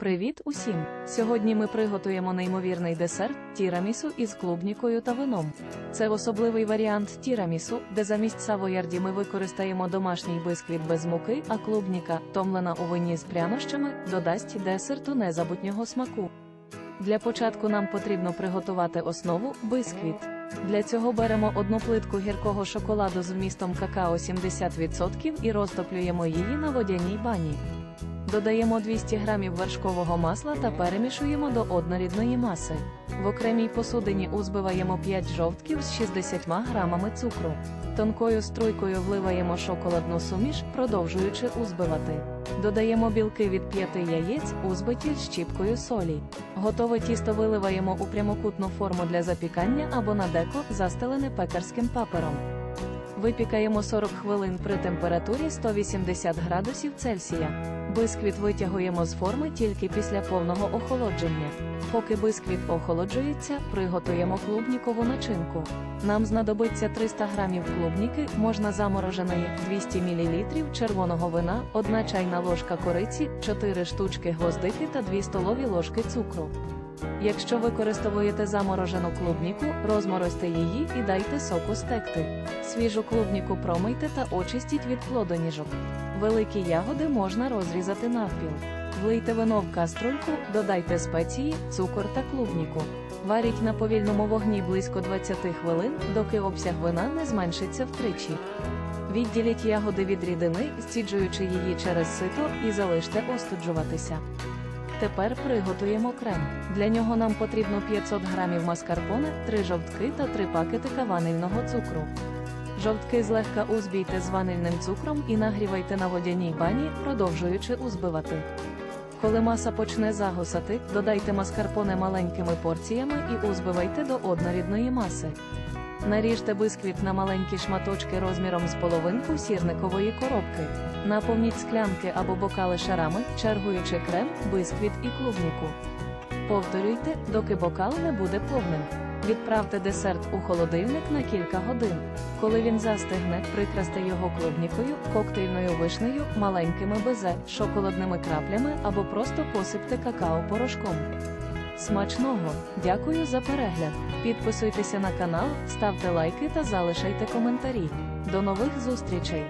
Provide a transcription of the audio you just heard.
Привіт усім! Сьогодні ми приготуємо неймовірний десерт тірамісу із клубнікою та вином. Це особливий варіант тірамісу, де замість савоярді ми використаємо домашній бисквіт без муки, а клубніка, томлена у вині з прянощами, додасть десерту незабутнього смаку. Для початку нам потрібно приготувати основу бисквіт. Для цього беремо одну плитку гіркого шоколаду з вмістом какао 70% і розтоплюємо її на водяній бані. Додаємо 200 г вершкового масла та перемішуємо до однорідної маси. В окремій посудині узбиваємо 5 жовтків з 60 грамами цукру. Тонкою струйкою вливаємо шоколадну суміш, продовжуючи узбивати. Додаємо білки від 5 яєць, узбиті з щіпкою солі. Готове тісто виливаємо у прямокутну форму для запікання або на деко, застелене пекарським папером. Випікаємо 40 хвилин при температурі 180 градусів Цельсія. Бисквіт витягуємо з форми тільки після повного охолодження. Поки бисквіт охолоджується, приготуємо клубнікову начинку. Нам знадобиться 300 г клубніки, можна замороженої, 200 мл червоного вина, 1 чайна ложка кориці, 4 штучки гвоздики та 2 столові ложки цукру. Якщо використовуєте заморожену клубніку, розморозьте її і дайте соку стекти. Свіжу клубніку промийте та очистіть від плодоніжок. Великі ягоди можна розрізати навпіл. Влийте вино в каструльку, додайте спеції, цукор та клубніку. Варіть на повільному вогні близько 20 хвилин, доки обсяг вина не зменшиться втричі. Відділіть ягоди від рідини, зціджуючи її через сито, і залиште остуджуватися. Тепер приготуємо крем. Для нього нам потрібно 500 г маскарпоне, 3 жовтки та 3 пакетика ванильного цукру. Жовтки злегка узбійте з ванильним цукром і нагрівайте на водяній бані, продовжуючи узбивати. Коли маса почне загусати, додайте маскарпоне маленькими порціями і узбивайте до однорідної маси. Наріжте бисквіт на маленькі шматочки розміром з половинку сірникової коробки. Наповніть склянки або бокали шарами, чергуючи крем, бисквіт і клубніку. Повторюйте, доки бокал не буде повним. Відправте десерт у холодильник на кілька годин. Коли він застигне, прикрасьте його клубнікою, коктейльною вишнею, маленькими безе, шоколадними краплями або просто посипте какао-порошком. Смачного! Дякую за перегляд! Підписуйтеся на канал, ставте лайки та залишайте коментарі. До нових зустрічей!